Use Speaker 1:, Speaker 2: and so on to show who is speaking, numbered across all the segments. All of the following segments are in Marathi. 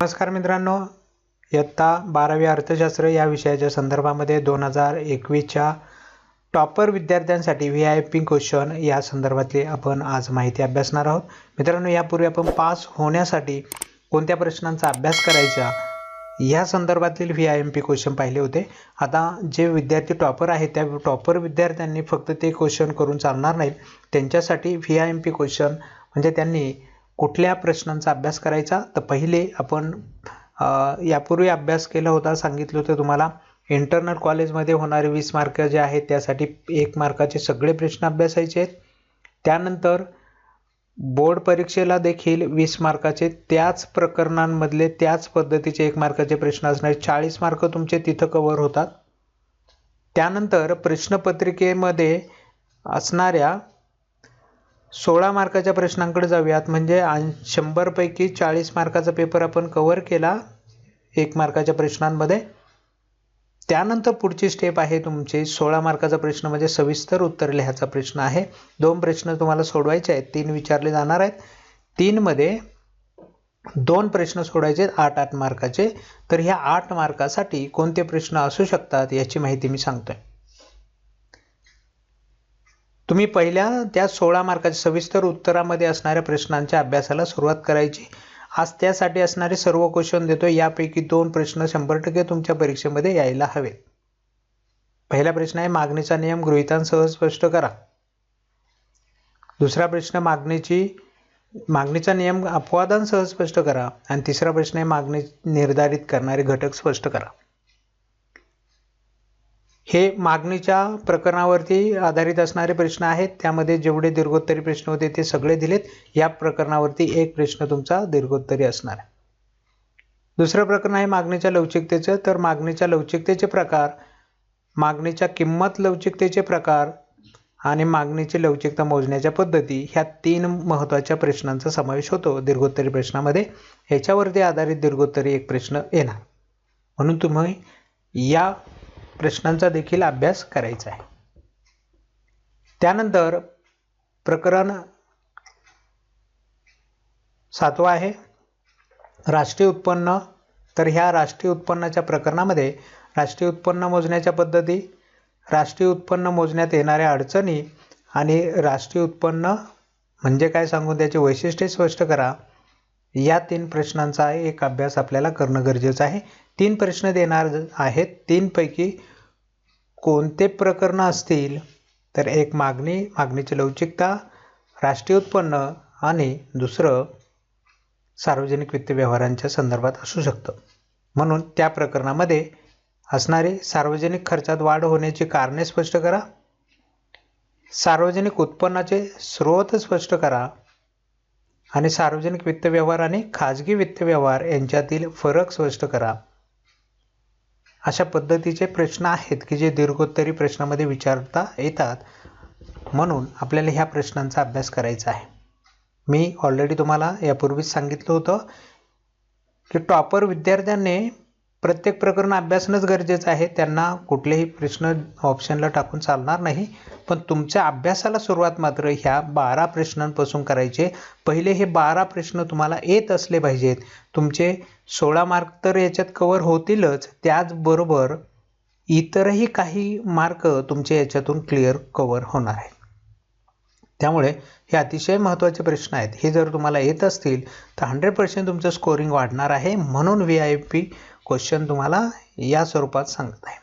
Speaker 1: नमस्कार मित्रांनो इयत्ता बारावी अर्थशास्त्र या विषयाच्या संदर्भामध्ये दोन हजार एकवीसच्या टॉपर विद्यार्थ्यांसाठी व्ही आय पी क्वेश्चन या संदर्भातली आपण आज माहिती अभ्यासणार आहोत. मित्रांनो यापूर्वी आपण पास होण्यासाठी कोणत्या प्रश्नांचा अभ्यास करायचा या संदर्भातील V I M P question पाहिले होते. आता जे विद्यार्थी टॉपर आहेत त्या टॉपर विद्यार्थ्यांनी फक्त ते क्वेश्चन करून चालणार नाहीत. त्यांच्यासाठी V I M P question म्हणजे त्यांनी कुठल्या प्रश्नांचा अभ्यास करायचा? तर पहिले आपण यापूर्वी अभ्यास केला होता सांगितलं होतं तुम्हाला इंटरनल कॉलेजमध्ये होणारे वीस मार्क जे आहेत त्यासाठी एक मार्काचे सगळे प्रश्न अभ्यासायचे आहेत. त्यानंतर बोर्ड परीक्षेला देखील वीस मार्काचे त्याच प्रकरणांमधले त्याच पद्धतीचे एक मार्काचे प्रश्न असणार चाळीस मार्क तुमचे तिथं कवर होतात. त्यानंतर प्रश्नपत्रिकेमध्ये असणाऱ्या सोळा मार्काच्या प्रश्नांकडे जाऊयात. म्हणजे शंभरपैकी चाळीस मार्काचा पेपर आपण कवर केला एक मार्काच्या प्रश्नांमध्ये. त्यानंतर पुढची स्टेप आहे तुमची. सोळा मार्काचा प्रश्न म्हणजे सविस्तर उत्तर लिहायचा प्रश्न आहे. दोन प्रश्न तुम्हाला सोडवायचे आहेत. तीन विचारले जाणार आहेत. तीनमध्ये दोन प्रश्न सोडायचे आहेत. आठ आठ मार्काचे. तर ह्या आठ मार्कासाठी कोणते प्रश्न असू शकतात याची माहिती मी सांगतोय. तुम्ही पहिल्या त्या सोळा मार्काच्या सविस्तर उत्तरामध्ये असणाऱ्या प्रश्नांच्या अभ्यासाला सुरुवात करायची. आज त्यासाठी असणारे सर्व क्वेश्चन देतो यापैकी दोन प्रश्न शंभर टक्के तुमच्या परीक्षेमध्ये यायला हवेत. पहिला प्रश्न आहे मागणीचा नियम गृहितांसह स्पष्ट करा. दुसरा प्रश्न मागणीची मागणीचा नियम अपवादांसह स्पष्ट करा. आणि तिसरा प्रश्न आहे मागणी निर्धारित करणारे घटक स्पष्ट करा. हे मागणीच्या प्रकरणावरती आधारित असणारे प्रश्न आहेत. त्यामध्ये जेवढे दीर्घोत्तरी प्रश्न होते ते सगळे दिलेत. या प्रकरणावरती एक प्रश्न तुमचा दीर्घोत्तरी असणार आहे. दुसरं प्रकरण आहे मागणीच्या लवचिकतेचं. तर मागणीच्या लवचिकतेचे प्रकार मागणीच्या किंमत लवचिकतेचे प्रकार आणि मागणीची लवचिकता मोजण्याच्या पद्धती ह्या तीन महत्त्वाच्या प्रश्नांचा समावेश होतो दीर्घोत्तरी प्रश्नामध्ये. ह्याच्यावरती आधारित दीर्घोत्तरी एक प्रश्न येणार. म्हणून तुम्ही या प्रश्नांचा देखील अभ्यास करायचा आहे. त्यानंतर प्रकरण सातवं आहे. राष्ट्रीय उत्पन्न. तर ह्या राष्ट्रीय उत्पन्नाच्या प्रकरणामध्ये राष्ट्रीय उत्पन्न मोजण्याच्या पद्धती राष्ट्रीय उत्पन्न मोजण्यात येणाऱ्या अडचणी आणि राष्ट्रीय उत्पन्न म्हणजे काय सांगून त्याचे वैशिष्ट्ये स्पष्ट करा. या तीन प्रश्नांचा एक अभ्यास आपल्याला करणं गरजेचं आहे. तीन प्रश्न देणार आहेत. तीनपैकी कोणते प्रकरणं असतील? तर एक मागणी मागणीची लवचिकता राष्ट्रीय उत्पन्न आणि दुसरं सार्वजनिक वित्त व्यवहारांच्या संदर्भात असू शकतं. म्हणून त्या प्रकरणामध्ये असणारी सार्वजनिक खर्चात वाढ होण्याची कारणे स्पष्ट करा. सार्वजनिक उत्पन्नाचे स्रोत स्पष्ट करा. आणि सार्वजनिक वित्त व्यवहार आणि खाजगी वित्त व्यवहार यांच्यातील फरक स्पष्ट करा. अशा पद्धतीचे प्रश्न आहेत की जे दीर्घोत्तरी प्रश्नामध्ये विचारता येतात. म्हणून आपल्याला ह्या प्रश्नांचा अभ्यास करायचा आहे. मी ऑलरेडी तुम्हाला यापूर्वीच सांगितलं होतं की टॉपर विद्यार्थ्यांनी प्रत्येक प्रकरण अभ्यासणंच गरजेचं आहे. त्यांना कुठलेही प्रश्न ऑप्शनला टाकून चालणार नाही. पण तुमच्या अभ्यासाला सुरुवात मात्र ह्या बारा प्रश्नांपासून करायचे. पहिले हे बारा प्रश्न तुम्हाला येत असले पाहिजेत. तुमचे सोळा मार्क तर याच्यात कवर होतीलच. त्याचबरोबर इतरही काही मार्क तुमचे याच्यातून क्लिअर कवर होणार आहेत. त्यामुळे हे अतिशय महत्त्वाचे प्रश्न आहेत. हे जर तुम्हाला येत असतील तर हंड्रेड पर्सेंट तुमचं स्कोरिंग वाढणार आहे. म्हणून व्ही आय पी क्वेश्चन तुम्हाला या स्वरूपात सांगत आहे.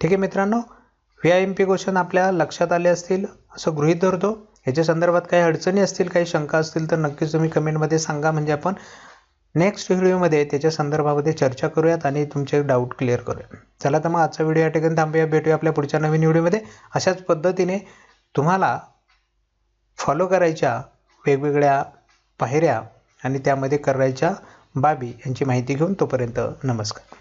Speaker 1: ठीक आहे मित्रांनो V I M P question आपल्या लक्षात आले असतील असं गृहीत धरतो. याच्या संदर्भात काही अडचणी असतील काही शंका असतील तर नक्कीच तुम्ही कमेंटमध्ये सांगा. म्हणजे आपण नेक्स्ट व्हिडिओमध्ये त्याच्या संदर्भामध्ये चर्चा करूयात आणि तुमचे डाऊट क्लिअर करूया चला तर मग आजचा व्हिडिओ या ठिकाणी थांबूया. भेटूया आपल्या पुढच्या नवीन व्हिडिओमध्ये. अशाच पद्धतीने तुम्हाला फॉलो करायच्या वेगवेगळ्या पायऱ्या आणि त्यामध्ये करायच्या बाबी यांची माहिती घेऊन तोपर्यंत नमस्कार.